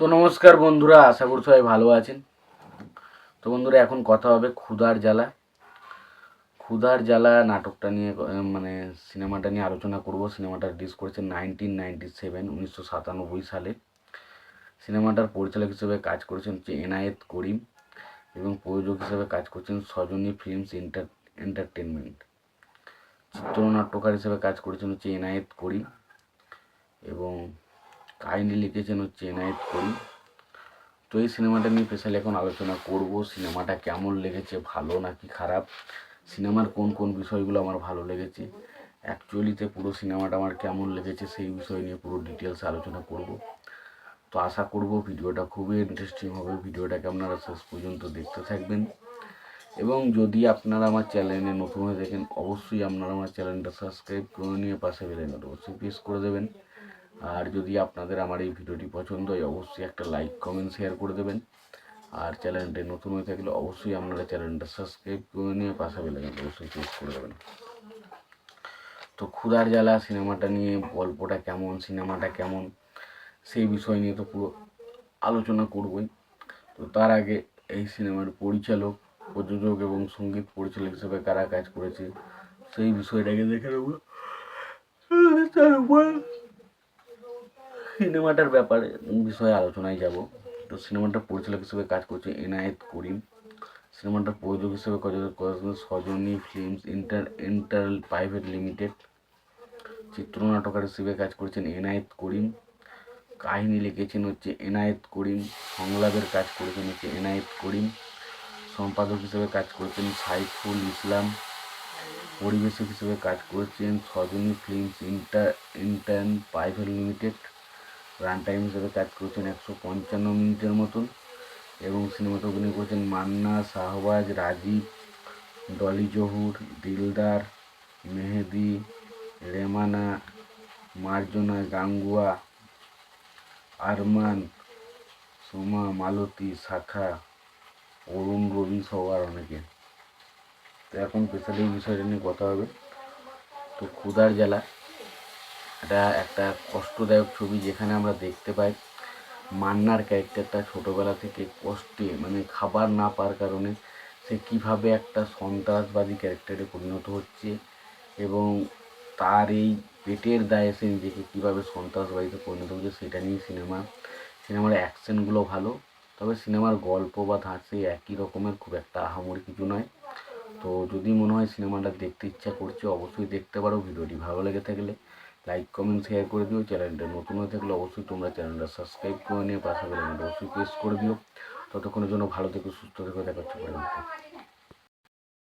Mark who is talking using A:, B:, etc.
A: তো নমস্কার বন্ধুরা, আশা করি সবাই ভালো আছেন। তো বন্ধুরা, এখন কথা হবে ক্ষুধার জ্বালা। ক্ষুধার জ্বালা নাটকটা নিয়ে মানে সিনেমাটা নিয়ে আলোচনা করব। সিনেমাটা রিলিজ করেছে নাইনটিন নাইনটি সেভেন, উনিশশো সাতানব্বই সালে। সিনেমাটার পরিচালক হিসেবে কাজ করেছেন হচ্ছে এনায়েত করিম এবং প্রযোজক হিসেবে কাজ করছেন সজনী ফিল্মস এন্টার, এন্টারটেনমেন্ট। চিত্রনাট্যকার হিসেবে কাজ করেছেন হচ্ছে এনায়েত করিম এবং কাহিনী লিখেছেন হচ্ছে এনায়েত করিম। তো এই সিনেমাটা নিয়ে স্পেশালি এখন আলোচনা করব। সিনেমাটা কেমন লেগেছে, ভালো নাকি খারাপ? সিনেমার কোন কোন বিষয়গুলো আমার ভালো লেগেছে? অ্যাকচুয়ালিতে পুরো সিনেমাটা আমার কেমন লেগেছে সেই বিষয় নিয়ে পুরো ডিটেলস আলোচনা করব। তো আশা করব ভিডিওটা খুবই ইন্টারেস্টিং হবে। ভিডিওটাকে আপনারা শেষ পর্যন্ত দেখতে থাকবেন। এবং যদি আপনারা আমার চ্যানেলে নতুন হয়ে দেখেন অবশ্যই আপনারা আমার চ্যানেলটা সাবস্ক্রাইব করে নিয়ে পাশে বেলে অবশ্যই প্রেস করে দেবেন। আর যদি আপনাদের আমার এই ভিডিওটি পছন্দ হয়, অবশ্যই একটা লাইক কমেন্ট শেয়ার করে দেবেন। আর চ্যানেলটি নতুন হয়ে থাকলে অবশ্যই আপনারা চ্যানেলটা সাবস্ক্রাইব করে নিয়ে পাশে বেলে অবশ্যই প্রেস করে দেবেন। তো ক্ষুধার জ্বালা সিনেমাটা নিয়ে, গল্পটা কেমন, সিনেমাটা কেমন, সেই বিষয় নিয়ে তো পুরো আলোচনা করবই। তো তার আগে এই সিনেমার পরিচালক, প্রযোজক এবং সংগীত পরিচালক হিসেবে কারা কাজ করেছে, সেই বিষয়টাকে দেখে নেব। তারপর সিনেমাটার ব্যাপারে বিষয়ে আলোচনায় যাব। তো সিনেমাটার পরিচালক হিসেবে কাজ করছে এনায়েত করিম। সিনেমাটার প্রযোজক হিসেবে কাজ Sajani films inter inter private limited. চিত্রনাটকার হিসেবে কাজ করছেন এনায়েত করিম। কাহিনী লিখেছেন হচ্ছে এনায়েত করিম। সংলাপের কাজ করেছেন হচ্ছে এনায়েত করিম। সম্পাদক হিসেবে কাজ করেছেন সাইফুল ইসলাম। পরিবেশক হিসেবে কাজ করেছেন Sajani films inter intern private limited. Run time হিসেবে কাজ করেছেন একশো পঞ্চান্ন মিনিটের মতন এবং অভিনয় করেছেন মান্না, শাহবাজ, রাজীব, ডলি জহুর, দিলদার, মেহেদি, রেমানা, মার্জনা, গাঙ্গুয়া, আরমান, সোমা, মালতী, শাখা, অরুণ, রবি সহ আর অনেকে। তো এখন স্পেশালি বিষয়টা নিয়ে কথা হবে। তো ক্ষুধার জ্বালা। এটা একটা কষ্টদায়ক ছবি যেখানে আমরা দেখতে পাই মান্নার ক্যারেক্টারটা ছোটোবেলা থেকে কষ্টে মানে খাবার না পাওয়ার কারণে সে কীভাবে একটা সন্ত্রাসবাদী ক্যারেক্টারে পরিণত হচ্ছে এবং তার এই পেটের দায়ে সে নিজেকে কীভাবে সন্ত্রাসবাদীতে পরিণত হচ্ছে সেটা নিয়ে সিনেমা, সিনেমার অ্যাকশনগুলো ভালো, তবে সিনেমার গল্প বা ধাঁচে একই রকমের খুব একটা আহামরি কিছু নয়। তো যদি মনে হয় সিনেমাটা দেখতে ইচ্ছা করছে, অবশ্যই দেখতে পারো, ভিডিওটি ভালো লেগে থাকলে লাইক কমেন্ট শেয়ার করে দিও। চ্যানেলটা নতুন হয়ে থাকলে অবশ্যই তোমরা চ্যানেলটা সাবস্ক্রাইব করে নিয়ে পাশে বেলানটা অবশ্যই প্রেস করে দিও। ততক্ষণের জন্য ভালো থেকো, সুস্থ থেকে, দেখা হচ্ছে